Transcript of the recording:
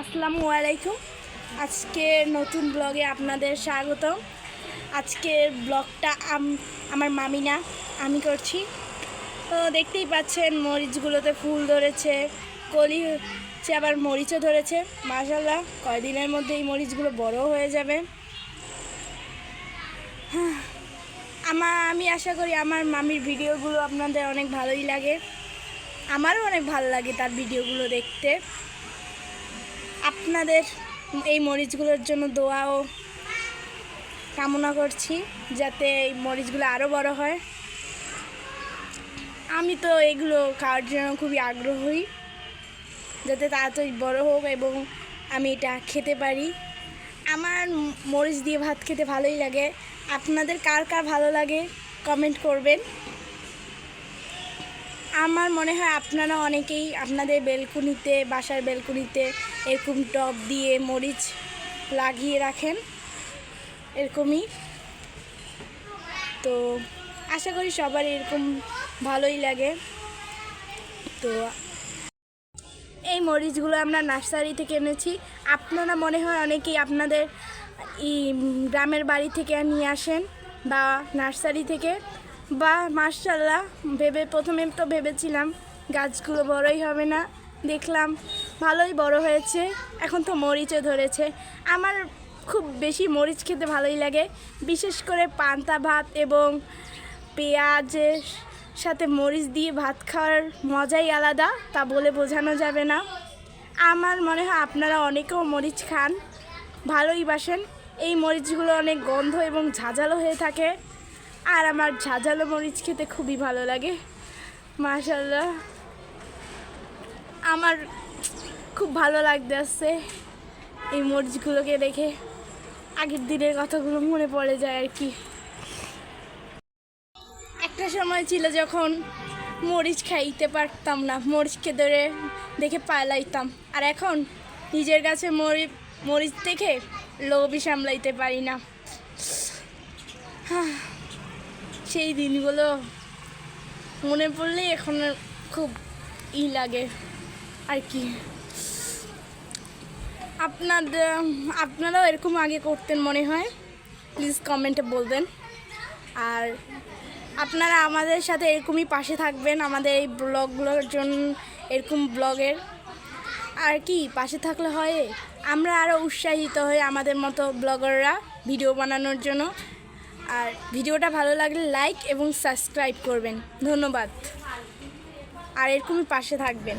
আসসালামু আলাইকুম। আজকে নতুন ব্লগে আপনাদের স্বাগত আজকের ব্লগটা আমার মামি না আমি করছি। তো দেখতেই পাচ্ছেন মরিচগুলোতে ফুল ধরেছে কলি হচ্ছে আবার মরিচও ধরেছে। মাশাল্লাহ কয়দিনের মধ্যে এই মরিচগুলো বড় হয়ে যাবে। হ্যাঁ, আমার আমি আশা করি আমার মামির ভিডিওগুলো আপনাদের অনেক ভালোই লাগে। আমারও অনেক ভালো লাগে তার ভিডিওগুলো দেখতে। আপনাদের এই মরিচগুলোর জন্য দোয়াও কামনা করছি যাতে এই মরিচগুলো আরও বড় হয়। আমি তো এগুলো খাওয়ার জন্য খুবই আগ্রহী। যাতে তাড়াতাড়ি বড় হোক এবং আমি এটা খেতে পারি। আমার মরিচ দিয়ে ভাত খেতে ভালোই লাগে। আপনাদের কার কার ভালো লাগে কমেন্ট করবেন। আমার মনে হয় আপনারা অনেকেই আপনাদের বেলকুনিতে, বাসার বেলকুনিতে এরকম টব দিয়ে মরিচ লাগিয়ে রাখেন। এরকমই। তো আশা করি সবার এরকম ভালোই লাগে। তো এই মরিচগুলো আমরা নার্সারি থেকে এনেছি। আপনারা মনে হয় অনেকেই আপনাদের গ্রামের বাড়ি থেকে নিয়ে আসেন বা নার্সারি থেকে। বা মার্শাল্লাহ ভেবে প্রথমে তো ভেবেছিলাম গাছগুলো বড়ই হবে না। দেখলাম ভালোই বড় হয়েছে, এখন তো মরিচও ধরেছে। আমার খুব বেশি মরিচ খেতে ভালোই লাগে, বিশেষ করে পান্তা ভাত এবং পেঁয়াজের সাথে মরিচ দিয়ে ভাত খাওয়ার মজাই আলাদা, তা বলে বোঝানো যাবে না। আমার মনে হয় আপনারা অনেকেও মরিচ খান, ভালোই বাসেন। এই মরিচগুলো অনেক গন্ধ এবং ঝাঁঝালো হয়ে থাকে। আর আমার ঝাঁঝালো মরিচ খেতে খুবই ভালো লাগে। মাশাল্লাহ আমার খুব ভালো লাগতে আসছে এই মরিচগুলোকে দেখে। আগের দিনের কথাগুলো মনে পড়ে যায় আর কি। একটা সময় ছিল যখন মরিচ খাইতে পারতাম না মরিচকে ধরে দেখে পালাইতাম। আর এখন নিজের কাছে মরি, মরিচ দেখে লোভই সামলাইতে পারি না। সেই দিনগুলো মনে পড়লেই এখন খুব ই লাগে। আর কি। আপনাদের আপনারাও এরকম আগে করতেন মনে হয়? প্লিজ কমেন্টে বলবেন। আর আপনারা আমাদের সাথে এরকমই পাশে থাকবেন, আমাদের এই ব্লগগুলোর জন্য এরকম ব্লগের। আর কি, পাশে থাকলে হয়, আমরা আরও উৎসাহিত হই আমাদের মতো ব্লগাররা ভিডিও বানানোর জন্য। আর ভিডিওটা ভালো লাগলে লাইক এবং সাবস্ক্রাইব করবেন। ধন্যবাদ। আর এরকমই পাশে থাকবেন।